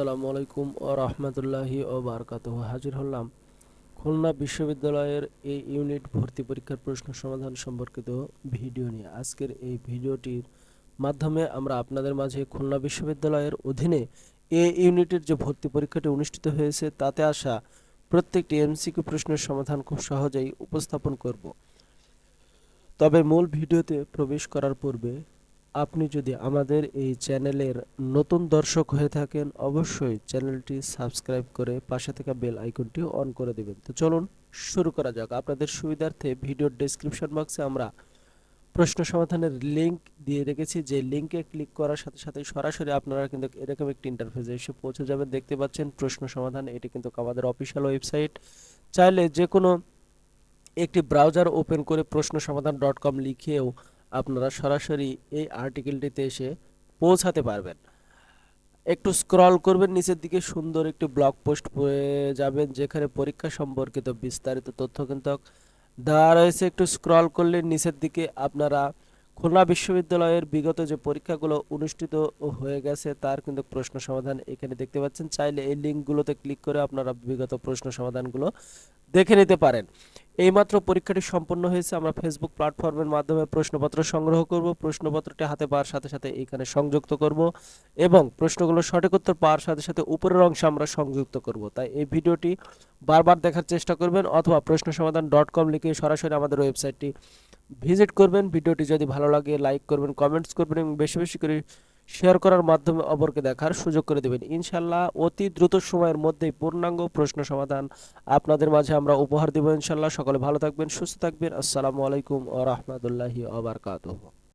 আসসালামু আলাইকুম ও রহমতুল্লাহি ও বারকাত হাজির হলাম খুলনা বিশ্ববিদ্যালয়ের এই ইউনিট ভর্তি পরীক্ষার প্রশ্ন সমাধান সম্পর্কিত ভিডিও নিয়ে। আজকের এই ভিডিওটির মাধ্যমে আমরা আপনাদের মাঝে খুলনা বিশ্ববিদ্যালয়ের অধীনে এ ইউনিটের যে ভর্তি পরীক্ষাটি অনুষ্ঠিত হয়েছে, তাতে আসা প্রত্যেকটি এমসিকিউ প্রশ্নের সমাধান খুব সহজেই উপস্থাপন করব। তবে মূল ভিডিওতে প্রবেশ করার পূর্বে আপনি যদি আমাদের এই চ্যানেলের নতুন দর্শক হয়ে থাকেন, অবশ্যই চ্যানেলটি সাবস্ক্রাইব করে পাশে থাকা বেল আইকনটি অন করে দেবেন। তো চলুন শুরু করা যাক। আপনাদের সুবিধার্থে ভিডিওর ডেসক্রিপশন বক্সে আমরা প্রশ্ন সমাধানের লিংক দিয়ে রেখেছি। যে লিংকে ক্লিক করার সাথে সাথে সরাসরি আপনারা কিন্তু এরকম একটি ইন্টারফেসে এসে পৌঁছে যাবেন। দেখতে পাচ্ছেন প্রশ্ন সমাধান, এটি কিন্তু আমাদের অফিসিয়াল ওয়েবসাইট চাইলে যে কোনো একটি ব্রাউজার ওপেন করে প্রশ্ন সমাধান ডট কম লিখেও আপনারা সরাসরি এই আর্টিকেলটিতে এসে পৌঁছাতে পারবেন। একটু স্ক্রল করবেন, নিচের দিকে সুন্দর একটি ব্লগ পোস্ট পেয়ে যাবেন, যেখানে পরীক্ষা সম্পর্কিত বিস্তারিত তথ্য কিন্তু দেওয়া রয়েছে। একটু স্ক্রল করলে নিচের দিকে আপনারা খুলনা বিশ্ববিদ্যালয়ের বিগত যে পরীক্ষাগুলো অনুষ্ঠিত হয়ে গেছে, তার কিন্তু প্রশ্ন সমাধান এখানে দেখতে পাচ্ছেন। চাইলে এই লিঙ্কগুলোতে ক্লিক করে আপনারা বিগত প্রশ্ন সমাধানগুলো দেখে নিতে পারেন। এইমাত্র পরীক্ষাটি সম্পন্ন হয়েছে। আমরা ফেসবুক প্ল্যাটফর্মের মাধ্যমে প্রশ্নপত্র সংগ্রহ করব। প্রশ্নপত্রটি হাতে পাওয়ার সাথে সাথে এখানে সংযুক্ত করব এবং প্রশ্নগুলো সঠিক উত্তর পাওয়ার সাথে সাথে উপরের অংশে আমরা সংযুক্ত করব। তাই এই ভিডিওটি বারবার দেখার চেষ্টা করবেন অথবা প্রশ্ন সমাধান ডট কম লিখে সরাসরি আমাদের ওয়েবসাইটটি ভিজিট করবেন। ভিডিওটি যদি ভালো লাগে, লাইক করবেন, কমেন্টস করবেন এবং বেশি বেশি করে শেয়ার করার মাধ্যমে অপরকে দেখার সুযোগ করে দেবেন। ইনশাল্লাহ অতি দ্রুত সময়ের মধ্যেই পূর্ণাঙ্গ প্রশ্ন সমাধান আপনাদের মাঝে আমরা উপহার দেব ইনশাল্লাহ সকলে ভালো থাকবেন, সুস্থ থাকবেন। আসসালামু আলাইকুম ও রহমতুল্লাহি আবরকাতুহ